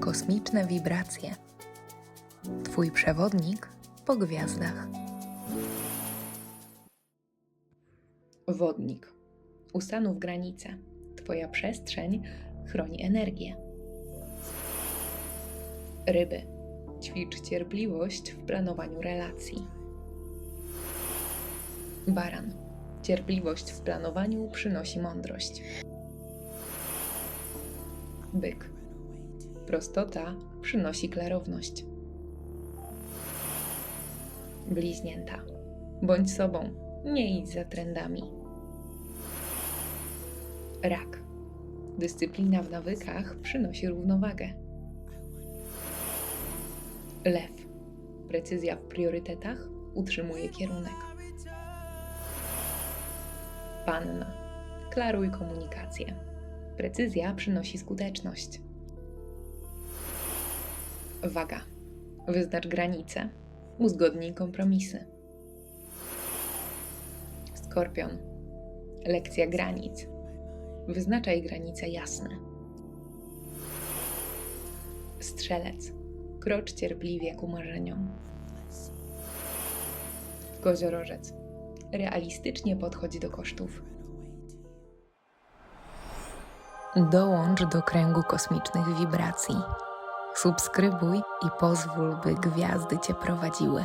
Kosmiczne wibracje. Twój przewodnik po gwiazdach. Wodnik. Ustanów granice. Twoja przestrzeń chroni energię. Ryby. Ćwicz cierpliwość w planowaniu relacji. Baran. Cierpliwość w planowaniu przynosi mądrość. Byk. Prostota przynosi klarowność. Bliźnięta. Bądź sobą, nie idź za trendami. Rak. Dyscyplina w nawykach przynosi równowagę. Lew. Precyzja w priorytetach utrzymuje kierunek. Panna. Klaruj komunikację. Precyzja przynosi skuteczność. Waga. Wyznacz granice. Uzgodnij kompromisy. Skorpion. Lekcja granic. Wyznaczaj granice jasne. Strzelec. Krocz cierpliwie ku marzeniom. Koziorożec. Realistycznie podchodź do kosztów. Dołącz do kręgu kosmicznych wibracji. Subskrybuj i pozwól, by gwiazdy Cię prowadziły.